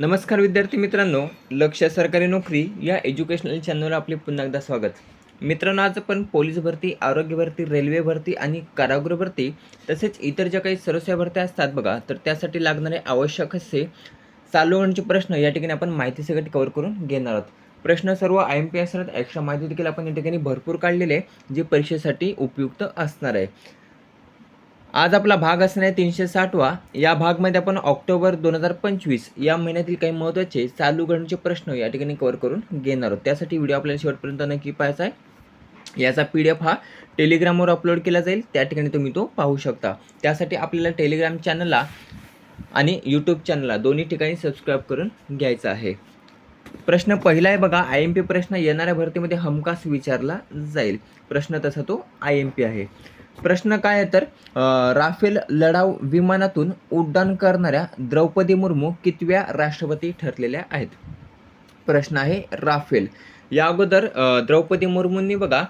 नमस्कार विद्यार्थी मित्रांनो लक्ष सरकारी नोकरी या एज्युकेशनल चॅनलवर आपले पुन्हा एकदा स्वागत. मित्रांनो आज आपण पोलीस भरती आरोग्य भरती रेल्वे भरती आणि कारागृह भरती तसेच इतर ज्या काही सर्वसेवा भरत्या असतात बघा तर त्यासाठी लागणारे आवश्यक असे चालू होण्याचे प्रश्न या ठिकाणी आपण माहिती सगळी कव्हर करून घेणार आहोत. प्रश्न सर्व आय एम पी असतात एक्स्ट्रा माहिती देखील आपण या ठिकाणी भरपूर काढलेले आहे जे परीक्षेसाठी उपयुक्त असणार आहे. आज आपला भाग असणार आहे तीनशे साठवा. या भागमध्ये आपण ऑक्टोबर दोन हजार पंचवीस या महिन्यातील काही महत्त्वाचे चालू घडण्याचे प्रश्न या ठिकाणी कव्हर करून घेणार आहोत. त्यासाठी व्हिडिओ आपल्याला शेवटपर्यंत नक्की पाहायचा आहे. याचा पी डी एफ हा टेलिग्रामवर अपलोड केला जाईल. त्या ठिकाणी तुम्ही तो पाहू शकता. त्यासाठी आपल्याला टेलिग्राम चॅनलला आणि यूट्यूब चॅनलला दोन्ही ठिकाणी सबस्क्राईब करून घ्यायचा आहे. प्रश्न पहिला आहे बघा. आय एम पी प्रश्न येणाऱ्या भरतीमध्ये हमखास विचारला जाईल. प्रश्न तसा तो आय एम पी आहे. प्रश्न काय आहे तर राफेल लढाऊ विमानातून उड्डाण करणाऱ्या द्रौपदी मुर्मू कितव्या राष्ट्रपती ठरलेल्या आहेत? प्रश्न आहे राफेल. या अगोदर द्रौपदी मुर्मूंनी बघा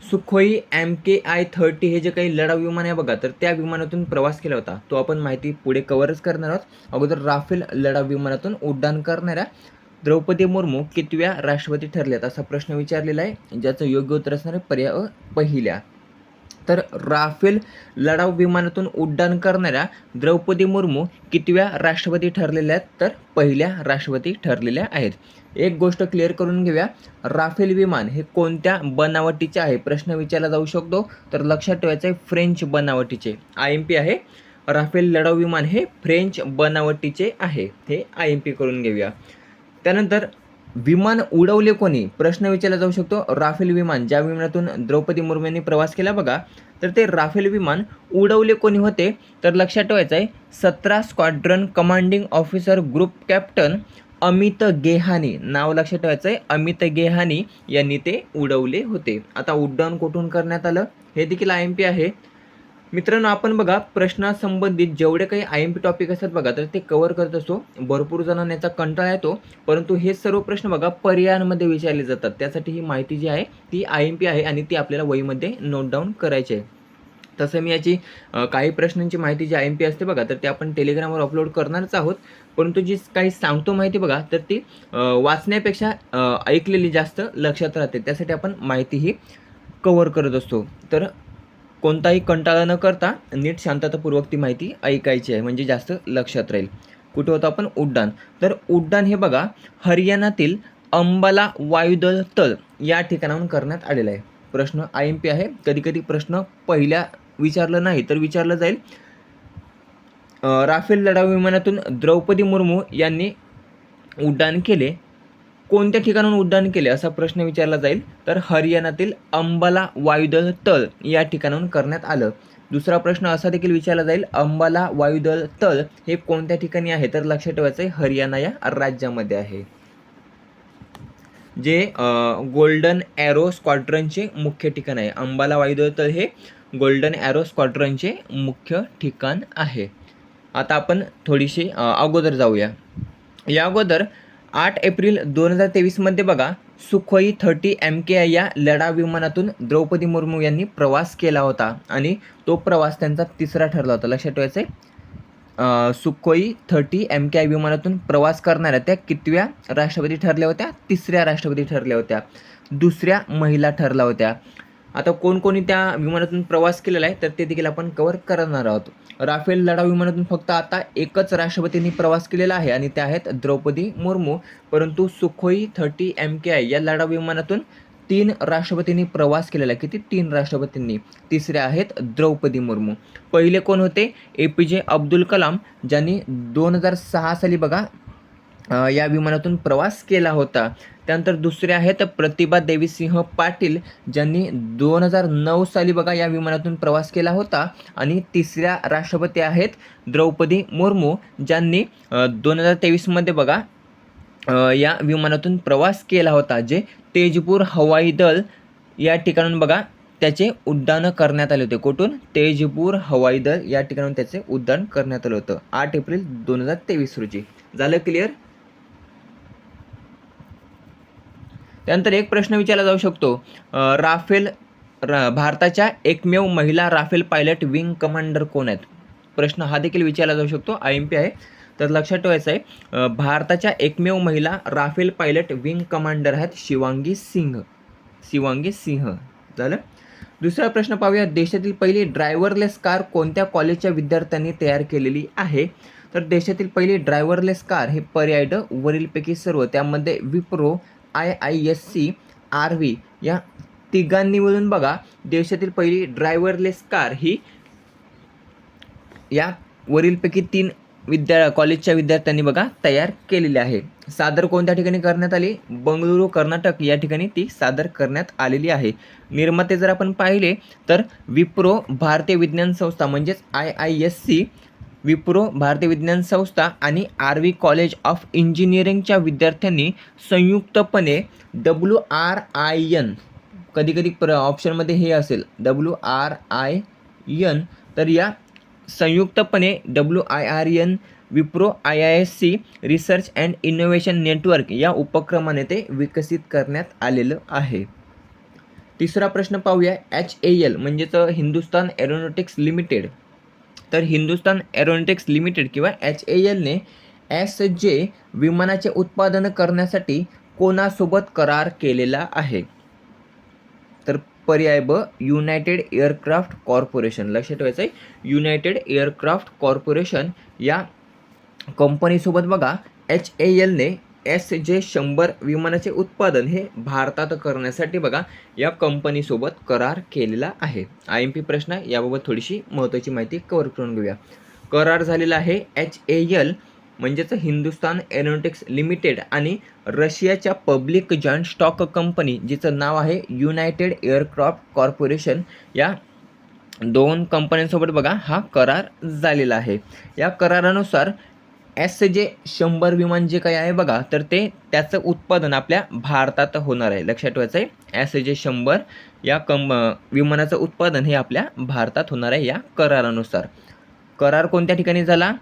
Sukhoi M K I thirty हे जे काही लढाऊ विमान आहे बघा तर त्या विमानातून प्रवास केला होता. तो आपण माहिती पुढे कव्हरच करणार आहोत. अगोदर राफेल लढाऊ विमानातून उड्डाण करणाऱ्या द्रौपदी मुर्मू कितव्या राष्ट्रपती ठरल्यात असा प्रश्न विचारलेला आहे ज्याचं योग्य उत्तर असणार आहे पर्याय पहिल्या. तर राफेल लढाऊ विमानातून उड्डाण करणाऱ्या द्रौपदी मुर्मू कितव्या राष्ट्रपती ठरलेल्या आहेत? तर पहिल्या राष्ट्रपती ठरलेल्या आहेत. एक गोष्ट क्लिअर करून घेऊया. राफेल विमान हे कोणत्या बनावटीचे आहे? प्रश्न विचारला जाऊ शकतो. तर लक्षात ठेवायचं आहे फ्रेंच बनावटीचे. आय एम पी आहे. राफेल लढाऊ विमान हे फ्रेंच बनावटीचे आहे. हे आय एम पी करून घेऊया. त्यानंतर विमान उडवले कोणी? प्रश्न विचारला जाऊ शकतो. राफेल विमान ज्या विमानातून द्रौपदी मुर्मूंनी प्रवास केला बघा तर ते राफेल विमान उडवले कोणी होते? तर लक्षात ठेवायचं आहे सतरा squadron commanding officer group captain Amit Gehani. नाव लक्षात ठेवायचं आहे अमित गेहानी यांनी ते उडवले होते. आता उड्डाण कुठून करण्यात आलं? हे देखील आय एम पी आहे. मित्रांनो आपण बघा प्रश्नासंबंधित जेवढे काही आय एम पी टॉपिक असतात बघा तर ते कवर करत असतो. भरपूर जणांना याचा कंटाळा येतो परंतु हे सर्व प्रश्न बघा पर्यायांमध्ये विचारले जातात. त्यासाठी ही माहिती जी आहे ती आय एम पी आहे आणि ती आपल्याला वहीमध्ये नोट डाऊन करायची आहे. तसं मी याची काही प्रश्नांची माहिती जी आय एम पी असते बघा तर ते आपण टेलिग्रामवर अपलोड करणारच आहोत. परंतु जी काही सांगतो माहिती बघा तर ती वाचण्यापेक्षा ऐकलेली जास्त लक्षात राहते. त्यासाठी आपण माहिती ही कव्हर करत असतो. तर कोणताही कंटाळा न करता नीट शांततापूर्वक ती माहिती ऐकायची आहे. म्हणजे जास्त लक्षात राहील. कुठे होतं आपण? उड्डाण. तर उड्डाण हे बघा हरियाणातील अंबाला वायुदल तळ या ठिकाणाहून करण्यात आलेलं आहे. प्रश्न आय एम पी आहे. कधी कधी प्रश्न पहिल्या विचारलं नाही तर विचारलं जाईल. राफेल लढाऊ विमानातून द्रौपदी मुर्मू यांनी उड्डाण केले. कोणत्या ठिकाणाहून उड्डाण केले असा प्रश्न विचारला जाईल? तर हरियाणातील अंबाला वायुदल तळ या ठिकाणाहून करण्यात आलं. दुसरा प्रश्न असा देखील विचारला जाईल अंबाला वायुदल तळ हे कोणत्या ठिकाणी आहे? तर लक्षात ठेवायचं आहे हरियाणा या राज्यामध्ये आहे. जे गोल्डन ॲरो स्क्वाड्रनचे मुख्य ठिकाण आहे. अंबाला वायुदल तळ हे गोल्डन ॲरो स्क्वाड्रनचे मुख्य ठिकाण आहे. आता आपण थोडीशी अगोदर जाऊया. या अगोदर आठ एप्रिल दोन हजार तेवीसमध्ये बघा Sukhoi thirty M K I या लढा विमानातून द्रौपदी मुर्मू यांनी प्रवास केला होता. आणि तो प्रवास त्यांचा तिसरा ठरला होता. लक्षात ठेवायचं आहे Sukhoi thirty M K I विमानातून प्रवास करणाऱ्या त्या कितव्या राष्ट्रपती ठरल्या होत्या? तिसऱ्या राष्ट्रपती ठरल्या होत्या. दुसऱ्या महिला ठरल्या होत्या. आता कोणकोणी त्या विमानातून प्रवास केलेला आहे तर ते देखील आपण कव्हर करणार आहोत. राफेल लढाऊ विमानातून फक्त आता एकच राष्ट्रपतींनी प्रवास केलेला आहे आणि त्या आहेत द्रौपदी मुर्मू. परंतु Sukhoi thirty M K I या लढाऊ विमानातून तीन राष्ट्रपतींनी प्रवास केलेला आहे. किती? तीन राष्ट्रपतींनी. तिसरे आहेत द्रौपदी मुर्मू. पहिले कोण होते? ए पी जे अब्दुल कलाम ज्यांनी दोन हजार सहा साली बघा या विमानातून प्रवास केला होता. त्यानंतर दुसरे आहेत प्रतिभा देवीसिंह पाटील ज्यांनी दोन हजार नऊ साली बघा या विमानातून प्रवास केला होता. आणि तिसऱ्या राष्ट्रपती आहेत द्रौपदी मुर्मू ज्यांनी दोन हजार तेवीसमध्ये बघा या विमानातून प्रवास केला होता. जे तेजपूर हवाई दल या ठिकाणून बघा त्याचे उड्डाण करण्यात आले होते. कुठून? तेजपूर हवाई दल या ठिकाणून त्याचे उड्डाण करण्यात आलं होतं. आठ एप्रिल दोन हजार तेवीस रोजी. झालं क्लिअर त्यानंतर एक प्रश्न विचारला जाऊ शकतो. राफेल र भारताच्या एकमेव महिला राफेल पायलट विंग कमांडर कोण आहेत? प्रश्न हा देखील विचारला जाऊ शकतो. आय एम पी आहे. तर लक्षात ठेवायचं आहे भारताच्या एकमेव महिला राफेल पायलट विंग कमांडर आहेत शिवांगी सिंह. शिवांगी सिंह. झालं? दुसरा प्रश्न पाहूया. देशातील पहिली ड्रायव्हरलेस कार कोणत्या कॉलेजच्या विद्यार्थ्यांनी तयार केलेली आहे? तर देशातील पहिली ड्रायव्हरलेस कार हे पर्याय ड वरीलपैकी सर्व त्यामध्ये Wipro I I S C R V या तिघांनी मिळून बघा देशातील पहिली ड्रायव्हरलेस कार ही या वरीलपैकी तीन विद्या कॉलेजच्या विद्यार्थ्यांनी बघा तयार केलेली आहे. सादर कोणत्या ठिकाणी करण्यात आली? बंगळुरू कर्नाटक या ठिकाणी ती सादर करण्यात आलेली आहे. निर्माते जर आपण पाहिले तर विप्रो भारतीय विज्ञान संस्था म्हणजेच I I S C Wipro भारतीय विज्ञान संस्था आणि आर व्ही कॉलेज ऑफ इंजिनिअरिंगच्या विद्यार्थ्यांनी संयुक्तपणे डब्ल्यू आर आय यन कधी कधी प्र ऑप्शनमध्ये हे असेल डब्ल्यू आर आय यन तर या संयुक्तपणे W I R N Wipro I I S C research and innovation network या उपक्रमाने ते विकसित करण्यात आलेलं आहे. तिसरा प्रश्न पाहूया एच ए एल म्हणजेच हिंदुस्तान एरोनॉटिक्स लिमिटेड. तर हिंदुस्तान एरोनॉटिक्स लिमिटेड किंवा एच ए एलने एस जे विमानाचे उत्पादन करण्यासाठी कोणासोबत करार केलेला आहे? तर पर्याय ब युनायटेड एअरक्राफ्ट कॉर्पोरेशन. लक्षात ठेवायचं आहे युनायटेड एअरक्राफ्ट कॉर्पोरेशन या कंपनीसोबत बघा एच ए एलने एस जे शंभर विमानाचे उत्पादन हे भारतात करण्यासाठी बघा या कंपनीसोबत करार केलेला आहे. आय एम पी प्रश्न याबाबत थोडीशी महत्त्वाची माहिती कव्हर करून घेऊया. करार झालेला आहे एच ए एल म्हणजेच हिंदुस्तान एरोनॉटिक्स लिमिटेड आणि रशियाच्या पब्लिक जॉईंट स्टॉक कंपनी जिचं नाव आहे युनायटेड एअरक्राफ्ट कॉर्पोरेशन या दोन कंपन्यांसोबत बघा हा करार झालेला आहे. या करारानुसार एस जे शंभर विमान जे काही आहे बघा तर ते त्याचं उत्पादन आपल्या भारतात होणार आहे. लक्षात ठेवायचं आहे एस जे शंभर या कं विमानाचं उत्पादन हे आपल्या भारतात होणार आहे या करारानुसार. करार कोणत्या ठिकाणी झाला?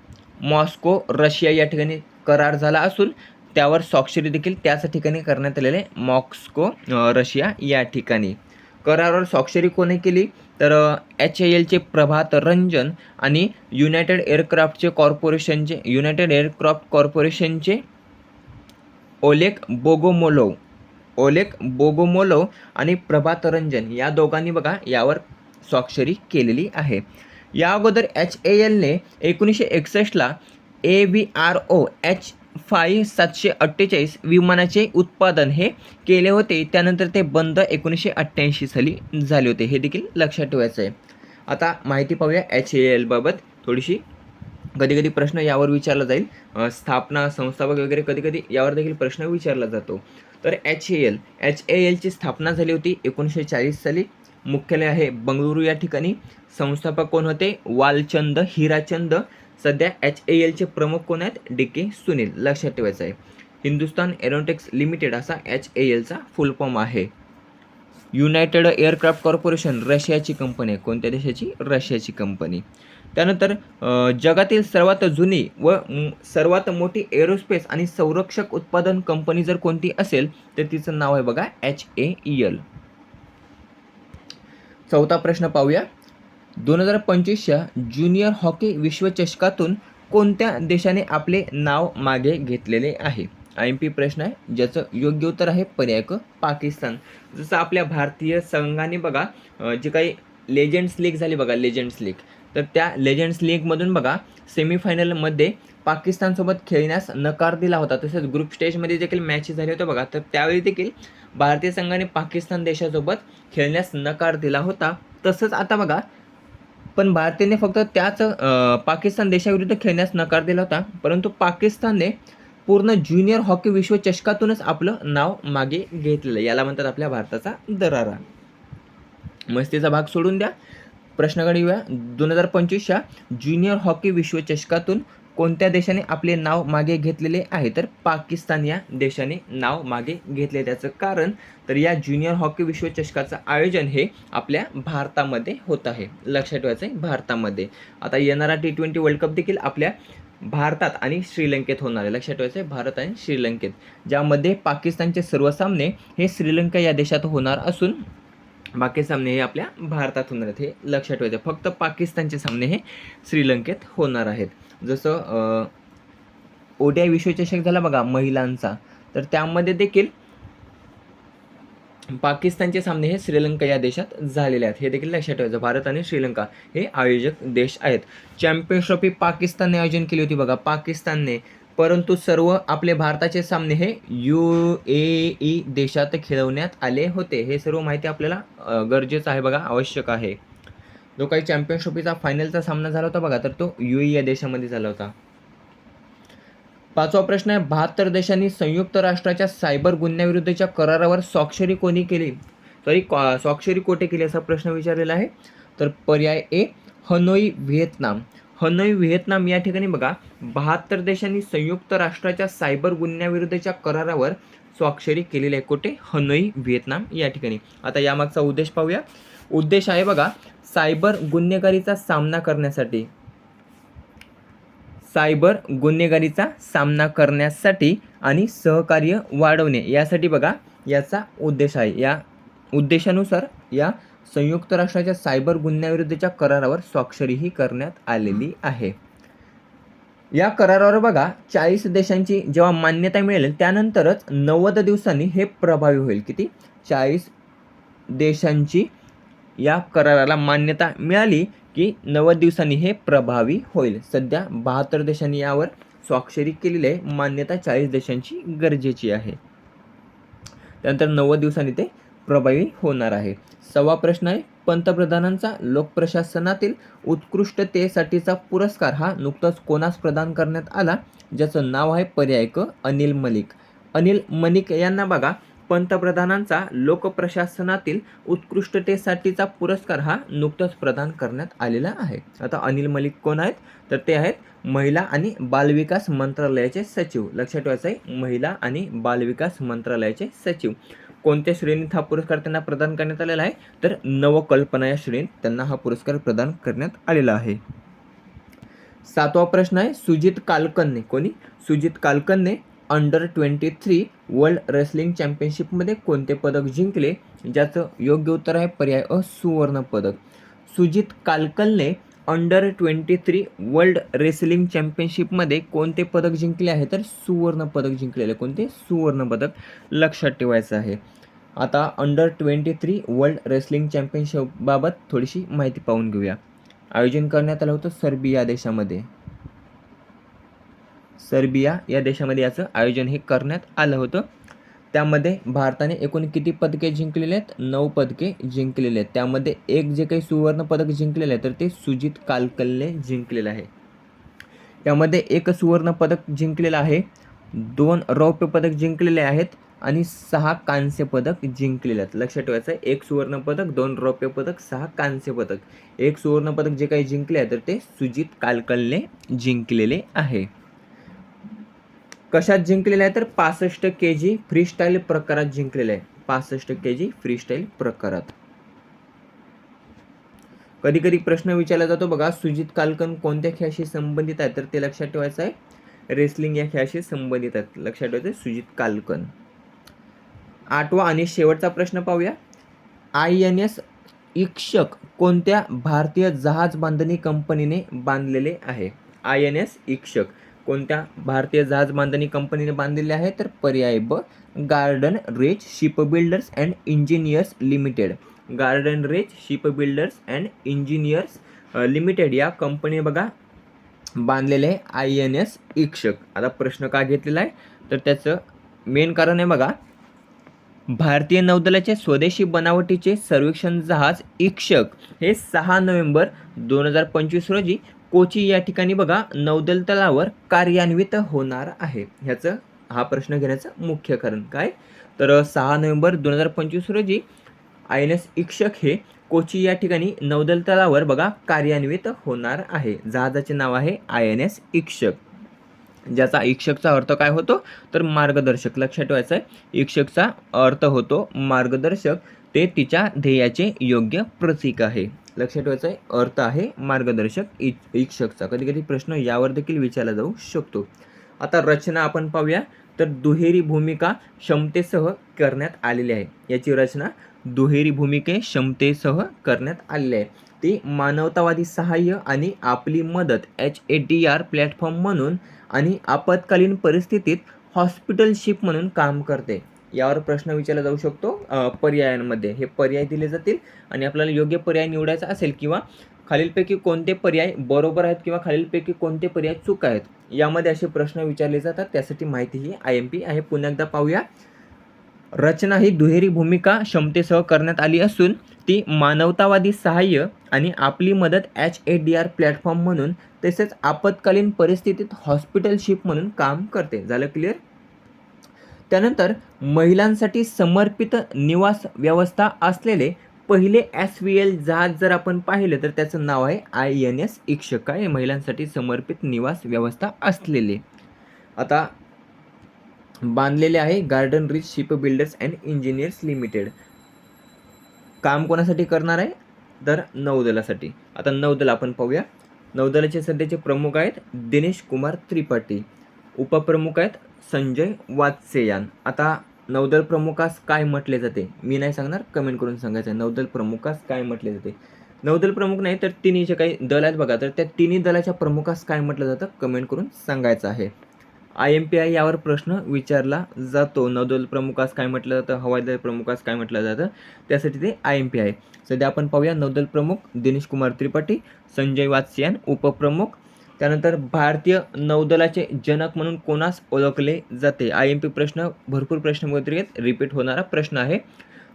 मॉस्को रशिया या ठिकाणी करार झाला असून त्यावर स्वाक्षरी देखील त्याच ठिकाणी करण्यात आलेले मॉस्को रशिया या ठिकाणी. करारावर स्वाक्षरी कोणी केली? तर एच ए एलचे प्रभात रंजन आणि युनायटेड एअरक्राफ्टचे कॉर्पोरेशनचे युनायटेड एअरक्राफ्ट कॉर्पोरेशनचे ओलेक बोगोमोलोव ओलेक बोगोमोलोव आणि प्रभात रंजन या दोघांनी बघा यावर स्वाक्षरी केलेली आहे. या अगोदर एच ए एलने एकोणीसशे एकसष्टला A V R O H five सातशे अठ्ठेचाळीस विमानाचे उत्पादन हे केले होते. त्यानंतर ते बंद एकोणीसशे अठ्ठ्याऐंशी साली झाले होते. हे देखील लक्षात ठेवायचं आहे आता माहिती पाहूया एच ए एलबाबत थोडीशी कधी कधी प्रश्न यावर विचारला जाईल. स्थापना संस्थापक वगैरे कधी कधी यावर देखील प्रश्न विचारला जातो. तर H A L H A एलची स्थापना झाली होती एकोणीसशे चाळीस साली. मुख्यालय आहे बंगळुरू या ठिकाणी. संस्थापक कोण होते? वालचंद हिराचंद सध्या एच ए एलचे प्रमुख कोण आहेत? D K Sunil. लक्षात ठेवायचं आहे. हिंदुस्तान एरोनॉटिक्स लिमिटेड असा एच ए एलचा फुल फॉर्म आहे. युनायटेड एअरक्राफ्ट कॉर्पोरेशन रशियाची कंपनी आहे. कोणत्या देशाची? रशियाची कंपनी. त्यानंतर जगातील सर्वात जुनी व सर्वात मोठी एरोस्पेस आणि संरक्षक उत्पादन कंपनी जर कोणती असेल तर तिचं नाव आहे बघा एच ए एल चौथा प्रश्न पाहूया. दोन हजार पंचवीसच्या ज्युनियर हॉकी विश्वचषकातून कोणत्या देशाने आपले नाव मागे घेतलेले आहे? आय एम पी प्रश्न आहे ज्याचं योग्य उत्तर आहे पर्याय क पाकिस्तान. जसं आपल्या भारतीय संघाने बघा जे काही लेजंड्स लीग झाली बघा लेजंड्स लीग तर त्या लेजंड्स लीगमधून बघा सेमीफायनलमध्ये पाकिस्तानसोबत खेळण्यास नकार दिला होता. तसेच ग्रुप स्टेजमध्ये देखील मॅचेस झाले होते बघा. तर त्यावेळी देखील भारतीय संघाने पाकिस्तान देशासोबत खेळण्यास नकार दिला होता. तसंच आता बघा पण भारतीयने फक्त त्याच पाकिस्तान देशाविरुद्ध खेळण्यास नकार दिला होता. परंतु पाकिस्तानने पूर्ण ज्युनियर हॉकी विश्वचषकातूनच आपलं नाव मागे घेतलेलं याला म्हणतात आपल्या भारताचा दरारा. मस्तीचा भाग सोडून द्या. प्रश्नाकडे येऊया. दोन हजार पंचवीसच्या ज्युनियर हॉकी विश्वचषकातून कोणत्या देशाने आपले नाव मागे घेतलेले आहे? तर पाकिस्तान या देशाने नाव मागे घेतले. त्याचं कारण तर या ज्युनियर हॉकी विश्वचषकाचं आयोजन हे आपल्या भारतामध्ये होत आहे. लक्षात ठेवायचं आहे भारतामध्ये. आता येणारा टी ट्वेंटी वर्ल्ड कप देखील आपल्या भारतात आणि श्रीलंकेत होणार आहे. लक्षात ठेवायचं आहे भारत आणि श्रीलंकेत. ज्यामध्ये पाकिस्तानचे सर्व सामने हे श्रीलंका या देशात होणार असून बाकी सामने हे आपल्या भारतात होणार आहेत. हे लक्षात ठेवायचे आहे. फक्त पाकिस्तानचे सामने हे श्रीलंकेत होणार आहेत. जसं ओ डी आय विश्वचषक झाला बघा महिलांचा. तर त्यामध्ये देखील पाकिस्तानचे सामने हे श्रीलंका या देशात झालेले आहेत. हे देखील लक्षात ठेवायचं भारत आणि श्रीलंका हे आयोजक देश आहेत. चॅम्पियन्स ट्रॉफी पाकिस्तानने आयोजन केली होती बघा पाकिस्तानने. परंतु सर्व आपले भारताचे सामने हे यू ए ई देशात खेळवण्यात आले होते. हे सर्व माहिती आपल्याला गरजेचं आहे बघा आवश्यक आहे. जो काही चॅम्पियन्स ट्रॉफीचा फायनलचा सामना झाला होता बघा तर तो यू या देशामध्ये झाला होता. पाचवा प्रश्न आहे बहात्तर देशांनी संयुक्त राष्ट्राच्या सायबर गुन्ह्याविरुद्धच्या करारावर स्वाक्षरी कोणी केली? सॉरी स्वाक्षरी कोठे केली असा प्रश्न विचारलेला आहे. तर पर्याय A Hanoi Vietnam. Hanoi Vietnam या ठिकाणी बघा बहात्तर देशांनी संयुक्त राष्ट्राच्या सायबर गुन्ह्याविरुद्धच्या करारावर स्वाक्षरी केलेली आहे. कुठे? हनोई व्हिएतनाम या ठिकाणी. आता यामागचा उद्देश पाहूया. उद्देश आहे बघा सायबर गुन्हेगारीचा सामना करण्यासाठी. सायबर गुन्हेगारीचा सामना करण्यासाठी आणि सहकार्य वाढवणे यासाठी बघा याचा उद्देश आहे. या उद्देशानुसार या संयुक्त राष्ट्राच्या सायबर गुन्ह्याविरुद्धच्या करारावर स्वाक्षरीही करण्यात आलेली आहे. या करारावर बघा चाळीस देशांची जेव्हा मान्यता मिळेल त्यानंतरच नव्वद दिवसांनी हे प्रभावी होईल. किती? चाळीस देशांची या कराराला मान्यता मिळाली की नव्वद दिवसांनी हे प्रभावी होईल. सध्या बहात्तर देशांनी यावर स्वाक्षरी केलेली आहे. मान्यता चाळीस देशांची गरजेची आहे. त्यानंतर नव्वद दिवसांनी ते प्रभावी होणार आहे. सव्वा प्रश्न आहे. पंतप्रधानांचा लोकप्रशासनातील उत्कृष्टतेसाठीचा पुरस्कार हा नुकताच कोणास प्रदान करण्यात आला? ज्याचं नाव आहे पर्याय क अनिल मलिक. अनिल मलिक यांना बघा. पंतप्रधानांचा लोकप्रशासनातील उत्कृष्टतेसाठीचा पुरस्कार हा नुकताच प्रदान करण्यात आलेला आहे. आता अनिल मलिक कोण आहेत? तर ते आहेत महिला आणि बालविकास मंत्रालयाचे सचिव. लक्षात ठेवायचं आहे महिला आणि बालविकास मंत्रालयाचे सचिव. कोणत्या श्रेणीत हा पुरस्कार त्यांना प्रदान करण्यात आलेला आहे? तर नवकल्पना या श्रेणीत त्यांना हा पुरस्कार प्रदान करण्यात आलेला आहे. सातवा प्रश्न आहे सुजित कालकनने कोणी? Sujit कालकनने under twenty three world wrestling चॅम्पियनशिपमध्ये कोणते पदक जिंकले? ज्याचं योग्य उत्तर आहे पर्याय अ सुवर्ण पदक. Sujit कालकलने under twenty three world wrestling चॅम्पियनशिपमध्ये कोणते पदक जिंकले आहे? तर सुवर्ण पदक जिंकलेले कोणते? सुवर्ण पदक लक्षात ठेवायचं आहे. आता under twenty three world wrestling चॅम्पियनशिपबाबत थोडीशी माहिती पाहून घेऊया. आयोजन करण्यात आलं होतं सर्बिया देशामध्ये. सर्बिया या देशामध्ये याचं आयोजन हे करण्यात आलं होतं. त्यामध्ये भारताने एकूण किती पदके जिंकलेले आहेत? नऊ पदके जिंकलेले आहेत. त्यामध्ये एक जे काही सुवर्ण पदक जिंकलेलं आहे तर ते सुजित कालकलने जिंकलेलं आहे. यामध्ये एक सुवर्ण पदक जिंकलेलं आहे दोन रौप्य पदक जिंकलेले आहेत आणि सहा कांस्य पदक जिंकलेले आहेत. लक्षात ठेवायचं आहे एक सुवर्ण पदक दोन रौप्य पदक सहा कांस्य पदक. एक सुवर्ण पदक जे काही जिंकले आहे तर ते सुजित कालकलने जिंकलेले आहे. कशात जिंकलेला आहे तर पासष्ट के जी फ्रीस्टाईल प्रकारात जिंकलेलं आहे. पासष्ट के जी फ्रीस्टाईल प्रकारात. कधी कधी प्रश्न विचारला जातो बघा सुजित कालकन कोणत्या खेळाशी संबंधित आहे? तर ते लक्षात ठेवायचं आहे रेसलिंग या खेळाशी संबंधित आहेत. लक्षात ठेवायचं सुजित कालकन. आठवा आणि शेवटचा प्रश्न पाहूया. आय एन एस इक्षक कोणत्या भारतीय जहाज बांधणी कंपनीने बांधलेले आहे? आय एन एस इक्षक कोणत्या भारतीय जहाज बांधणी कंपनीने बांधलेले आहे? तर पर्याय ब Garden Reach Ship Builders and Engineers Limited Garden Reach Ship Builders and Engineers Limited या कंपनी बघा बांधलेले आहे आय एन एस इक्षक आता प्रश्न का घेतलेला आहे? तर त्याचं मेन कारण आहे बघा भारतीय नौदलाचे स्वदेशी बनावटीचे सर्वेक्षण जहाज इक्षक हे सहा नोव्हेंबर दोन हजार पंचवीस रोजी कोची या ठिकाणी बघा नौदल तलावर कार्यान्वित होणार आहे. ह्याचं हा प्रश्न घेण्याचं मुख्य कारण काय? तर सहा नोव्हेंबर दोन हजार पंचवीस रोजी आय एन एस इक्षक हे कोची या ठिकाणी नौदल तलावर बघा कार्यान्वित होणार आहे. जहाजाचे नाव आहे आय एन एस इक्षक. ज्याचा इक्षकचा अर्थ काय होतो? तर मार्गदर्शक. लक्षात ठेवायचं आहे इक्षकचा अर्थ होतो मार्गदर्शक. ते तिच्या ध्येयाचे योग्य प्रतीक आहे. लक्षात ठेवायचं आहे. अर्थ आहे मार्गदर्शक इ इक्षकचा कधी कधी प्रश्न यावर देखील विचारला जाऊ शकतो. आता रचना आपण पाहूया. तर दुहेरी भूमिका क्षमतेसह करण्यात आलेली आहे. याची रचना दुहेरी भूमिके क्षमतेसह करण्यात आलेली आहे. ती मानवतावादी सहाय्य आणि आपली मदत H A D R platform म्हणून आणि आपत्कालीन परिस्थितीत हॉस्पिटलशिप म्हणून काम करते. यावर प्रश्न विचारला जाऊ शकतो. पर्यायांमध्ये. हे पर्याय दिले जातील आणि आपल्याला योग्य पर्याय निवडायचा असेल किंवा खालीलपैकी कोणते पर्याय बरोबर आहेत किंवा खालीलपैकी कोणते पर्याय चूक आहेत यामध्ये असे प्रश्न विचारले जातात. त्यासाठी माहिती ही आय एम पी आहे. पुन्हा एकदा पाहूया. रचना ही दुहेरी भूमिका क्षमतेसह करण्यात आली असून ती मानवतावादी सहाय्य आणि आपली मदत H A D R platform म्हणून तसेच आपत्कालीन परिस्थितीत हॉस्पिटलशिप म्हणून काम करते. झालं क्लिअर? त्यानंतर महिलांसाठी समर्पित निवास व्यवस्था असलेले पहिले एस व्ही एल जहाज जर आपण पाहिलं तर त्याचं नाव आहे आय एन एस इक्षका. हे महिलांसाठी समर्पित निवास व्यवस्था असलेले. आता बांधलेले आहे Garden Reach Ship Builders and Engineers Limited काम कोणासाठी करणार आहे? तर नौदलासाठी. आता नौदल आपण पाहूया. नौदलाचे सध्याचे प्रमुख आहेत दिनेश कुमार त्रिपाठी. उपप्रमुख आहेत संजय वात्सेयान. आता नौदल प्रमुखास काय म्हटले जाते? मी नाही सांगणार कमेंट करून सांगायचं आहे नौदल प्रमुखास काय म्हटले जाते? नौदल प्रमुख नाही तर तिन्ही जे काही दल आहेत बघा तर त्या तिन्ही दलाच्या प्रमुखास काय म्हटलं जातं? कमेंट करून सांगायचं आहे. आय एम पी आय यावर प्रश्न विचारला जातो. नौदल प्रमुखास काय म्हटलं जातं? हवाई दल प्रमुखास काय म्हटलं जातं? त्यासाठी ते आय एम पी आय सध्या आपण पाहूया नौदल प्रमुख दिनेश कुमार त्रिपाठी संजय वात्सियान उपप्रमुख त्यानंतर भारतीय नौदलाचे जनक म्हणून कोणास ओळखले जाते? आय एम पी प्रश्न भरपूर प्रश्नपत्रिकेत रिपीट होणारा प्रश्न आहे.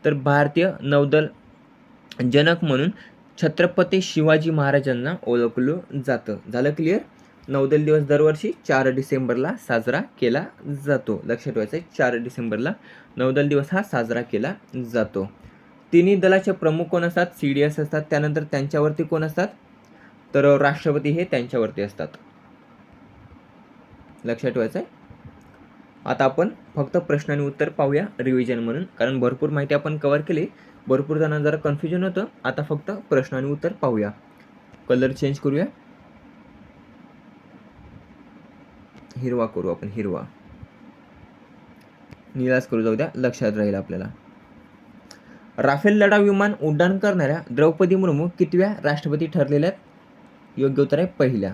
तर भारतीय नौदल जनक म्हणून छत्रपती शिवाजी महाराजांना ओळखलं जातं. झालं क्लिअर नौदल दिवस दरवर्षी चार डिसेंबरला साजरा केला जातो. लक्षात ठेवायचं आहे चार डिसेंबरला नौदल दिवस हा साजरा केला जातो. तिन्ही दलाचे प्रमुख कोण असतात? सी डी एस असतात. त्यानंतर त्यांच्यावरती कोण असतात? तर राष्ट्रपती हे त्यांच्यावरती असतात. लक्षात ठेवायचं आहे आता आपण फक्त प्रश्न आणि उत्तर पाहूया रिव्हिजन म्हणून. कारण भरपूर माहिती आपण कवर केली. भरपूर जणांना जरा कन्फ्युजन होतं. आता फक्त प्रश्न आणि उत्तर पाहूया. कलर चेंज करूया. हिरवा करू आपण हिरवा. निलास करू जाऊ द्या. लक्षात राहील आपल्याला. राफेल लढाऊ विमान उड्डाण करणाऱ्या द्रौपदी मुर्मू कितव्या राष्ट्रपती ठरलेल्या आहेत? योग्य उत्तर आहे पहिल्या.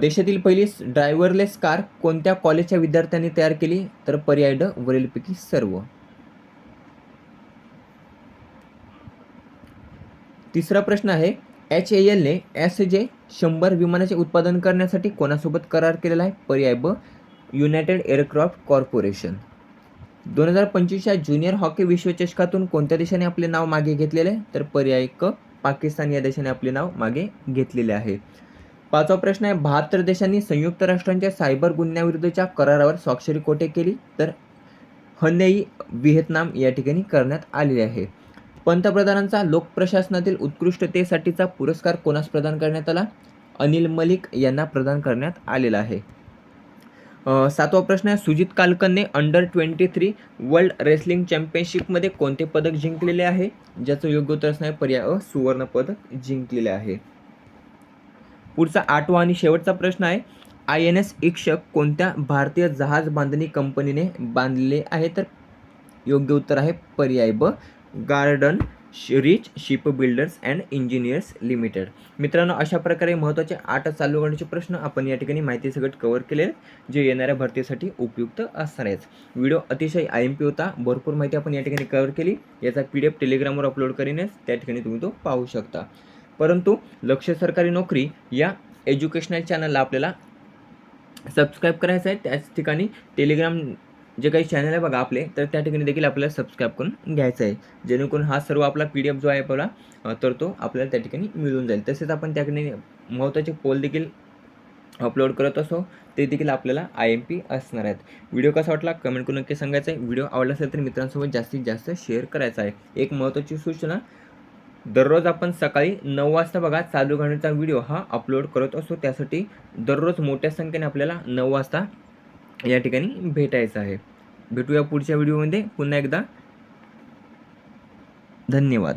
देशातील पहिली ड्रायव्हरलेस कार कोणत्या कॉलेजच्या विद्यार्थ्यांनी तयार केली? तर पर्याय ड वरीलपैकी सर्व. तिसरा प्रश्न आहे एच ए एलने एस जे शंभर विमानाचे उत्पादन करण्यासाठी कोणासोबत करार केलेला आहे? पर्याय ब युनायटेड एअरक्राफ्ट कॉर्पोरेशन दोन हजार पंचवीसच्या ज्युनियर हॉकी विश्वचषकातून कोणत्या देशाने आपले नाव मागे घेतलेले? आहे तर पर्याय क पाकिस्तान या देशाने आपले नाव मागे घेतलेले आहे. पाचवा प्रश्न आहे बहात्तर देशांनी संयुक्त राष्ट्रांच्या सायबर गुन्ह्याविरुद्धच्या करारावर स्वाक्षरी कोठे केली? तर हनेई व्हिएतनाम या ठिकाणी करण्यात आलेली आहे. पंतप्रधानांचा लोकप्रशासनातील उत्कृष्टतेसाठीचा पुरस्कार कोणास प्रदान करण्यात आला? अनिल मलिक यांना प्रदान करण्यात आलेला आहे. सातवा प्रश्न आहे Sujit कालकनने under twenty three world wrestling चॅम्पियनशिपमध्ये कोणते पदक जिंकलेले आहे? ज्याचं योग्य उत्तर असणार आहे पर्याय अ सुवर्ण पदक जिंकलेले आहे. पुढचा आठवा आणि शेवटचा प्रश्न आहे आय एन एस इक्षक कोणत्या भारतीय जहाज बांधणी कंपनीने बांधलेले आहे? तर योग्य उत्तर आहे पर्याय ब Garden Reach Ship Builders and Engineers Limited. मित्रांनो अशा प्रकारे महत्त्वाचे आठ चालू करण्याचे प्रश्न आपण या ठिकाणी माहिती सगळं कवर केले आहेत, जे येणाऱ्या भरतीसाठी उपयुक्त असणार आहेत. व्हिडिओ अतिशय आय एम पी होता भरपूर माहिती आपण या ठिकाणी कव्हर केली. याचा पी डी एफ टेलिग्रामवर अपलोड करीनच त्या ठिकाणी तुम्ही तो पाहू शकता. परंतु लक्ष सरकारी नोकरी या एज्युकेशनल चॅनलला आपल्याला सबस्क्राईब करायचं आहे त्याच ठिकाणी टेलिग्राम जे काही चॅनल आहे बघा आपले तर त्या ठिकाणी देखील आपल्याला सबस्क्राईब करून घ्यायचं आहे. जेणेकरून हा सर्व आपला पी डी एफ जो आहे आपला तर तो आपल्याला त्या ठिकाणी मिळून जाईल. तसेच आपण त्या ठिकाणी महत्त्वाचे पोल देखील अपलोड करत असो ते देखील आपल्याला आय एम पी असणार आहेत. व्हिडिओ कसा वाटला? कमेंट करून नक्की सांगायचं आहे. व्हिडिओ आवडला असेल तर मित्रांसोबत जास्तीत जास्त शेअर करायचा आहे. एक महत्त्वाची सूचना दररोज आपण सकाळी नऊ वाजता बघा चालू घालण्याचा व्हिडिओ हा अपलोड करत असतो. त्यासाठी दररोज मोठ्या संख्येने आपल्याला नऊ वाजता या ठिकाणी भेटायचं आहे. भेटूया पुढच्या व्हिडिओमध्ये. पुन्हा एकदा धन्यवाद.